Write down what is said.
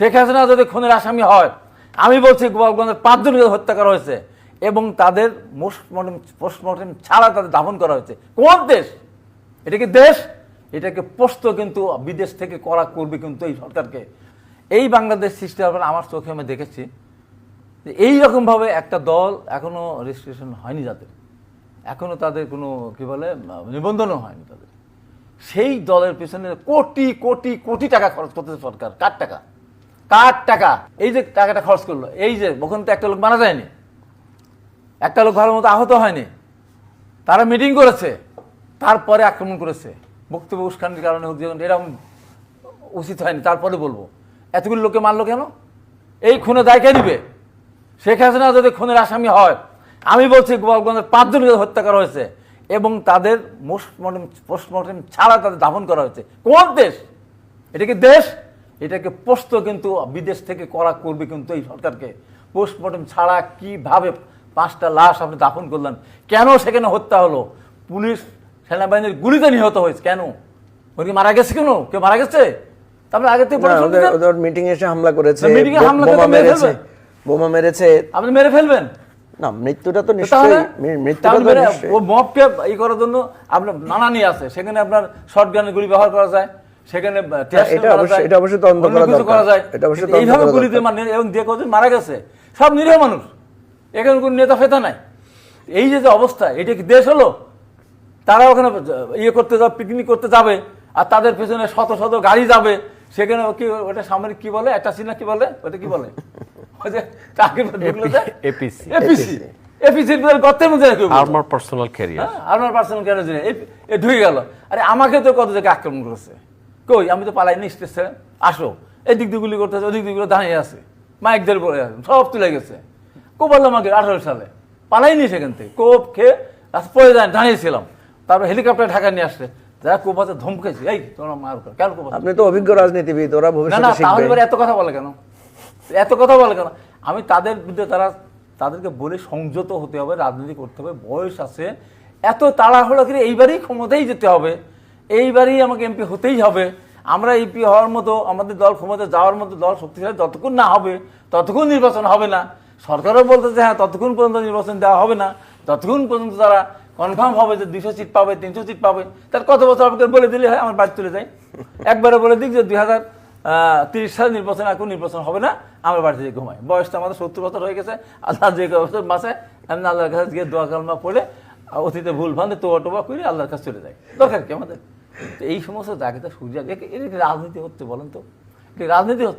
শেখ হাসিনা যদি খুনের আসামি হয়, আমি বলছি গোপালগঞ্জের পাঁচজনকে হত্যা করা হয়েছে এবং তাদের পোস্টমর্টম পোস্টমর্টম ছাড়া তাদের দাফন করা হয়েছে। কোন দেশ? এটা কি দেশ? এটাকে পোস্ত কিন্তু বিদেশ থেকে করা করবে কিন্তু এই সরকারকে। এই বাংলাদেশ সৃষ্টি হওয়ার আমার চোখে আমি দেখেছি যে এইরকমভাবে একটা দল এখনও রেজিস্ট্রেশন হয়নি যাদের এখনও তাদের কোনো, কি বলে, নিবন্ধনও হয়নি তাদের। সেই দলের পেছনে কোটি কোটি কোটি টাকা খরচ করতেছে সরকার। কার টাকা? কার টাকা? এই যে টাকাটা খরচ করল, এই যে ওখানে তো একটা লোক মারা যায়নি, একটা লোক ভালো মতো আহত হয়নি, তারা মিটিং করেছে, তারপরে আক্রমণ করেছে। বক্তব্য উস্কানির কারণে হোক যেমন এরকম উচিত হয়নি, তারপরে বলব। এতগুলো লোকে মারলো কেন? এই খুনে দায় কে নিবে শেখ হাসিনা যদি খুনের আসামি হয়, আমি বলছি গোপালগঞ্জের পাঁচজনকে হত্যা করা হয়েছে, এবং তাদের পোস্টমর্টম পোস্টমর্টম ছাড়া তাদের দাফন করা হয়েছে। কোন দেশ? এটা কি দেশ? এটাকে পোস্ত কিন্তু বিদেশ থেকে করা করবে কিন্তু এই সরকারকে। পোস্টমর্টম ছাড়া কীভাবে পাঁচটা লাশ আপনি দাফন করলেন? কেন সেখানে হত্যা হলো? পুলিশ সেনাবাহিনীর গুলিতে নিহত হয়েছে। কেন? উনি কি মারা গেছে কেন? কেউ মারা গেছে? তারপরে আগে থেকে ওদের মিটিং এসে হামলা করেছে meeting এ হামলা করে বোমা মেরেছে বোমা মেরেছে। আপনি মেরে ফেলবেন? না মৃত্যুটা তো নিশ্চয়ই মৃত্যুটা তো নিশ্চয়ই। ও মবকে ই করার জন্য আপনার নানা নিয়ে আছে সেখানে আপনার শর্ট গানের গুলি ব্যবহার করা যায়। সেখানে এটা অবশ্যই- এটা অবশ্যই তদন্ত করা দরকার। করা যায়। এটা অবশ্যই এইভাবে গুলিতে মানে এবং যে কজন মারা গেছে সব নিরীহ মানুষ। এখানে কোন নেতা ফেতা নাই। এই যে যে অবস্থা এটা কি দেশ হলো? তারা ওখানে ইয়ে করতে যাবে পিকনিক করতে যাবে আর তাদের পেছনে শত শত গাড়ি যাবে। সেখানে কি ওটা সামরিক কি বলে? একটা সিনা কি বলে? ওটা কি বলে? এপিসি এপিসির গর্তের মধ্যে পার্সোনাল ক্যারিয়ার হ্যাঁ আমার পার্সোনাল ঢুকে গেল। আরে আমাকে তো কত জায়গায় আক্রমণ করেছে? কই আমি তো পালাইনি স্টেজ ছেড়ে আসো। এদিক দিয়ে গুলি করতেছে ওদিক দিয়ে গুলো দাঁড়িয়ে আছে। মাইক ধরে পড়ে আছে সব তুলে গেছে। কো বলল আমাকে আঠারো সালে পালাইনি সেখান থেকে। কোপ খেয়ে রাস্তা পড়ে যায় দাঁড়িয়েছিলাম। তারপর হেলিকপ্টার ঢাকা নিয়ে আসছে। যারা কোপাতে ধমকেছে এই তোমরা মার কেন কোপাতে আপনি তো অভিজ্ঞ রাজনীতিবিদ ওরা না না তাহলে এত কথা বলে কেন? এত কথা বলে কেন? আমি তাদের বিরুদ্ধে তারা তাদেরকে বলে সংযত হতে হবে রাজনীতি করতে হবে। বয়স আছে এত তাড়াহুড়ো করে এইবারই ক্ষমতায় যেতে হবে। এইবারই আমাকে এমপি হতেই হবে। আমরা এমপি হওয়ার মতো, আমাদের দল ক্ষমতা যাওয়ার মতো, দল শক্তিশালী যতক্ষণ না হবে, ততক্ষণ নির্বাচন হবে না। সরকারও বলতেছে হ্যাঁ ততক্ষণ পর্যন্ত নির্বাচন দেওয়া হবে না। ততক্ষণ পর্যন্ত তারা কনফার্ম হবে যে দুশো সিট পাবে, তিনশো সিট পাবে, তার কত বছর আমাকে বলে দিলে হয়, আমার বাড়ি চলে যায়। একবারে বলে দিক যে দুই হাজার তিরিশ সালে নির্বাচন এখন নির্বাচন হবে না, আমার বাড়ি থেকে ঘুমাই বয়সটা আমাদের সত্তর বছর হয়ে গেছে, আল্লাহ যে বছর মাসে আমি আল্লাহর কাছে গিয়ে দোয়া কালমা পড়ে, অতীতে ভুল ভান্তে তোয়া টোয়া করে আল্লাহর কাছে চলে যাই দরকার কি আমাদের? তো এই সমস্ত এটা কি রাজনীতি হচ্ছে বলেন তো। রাজনীতি হচ্ছে।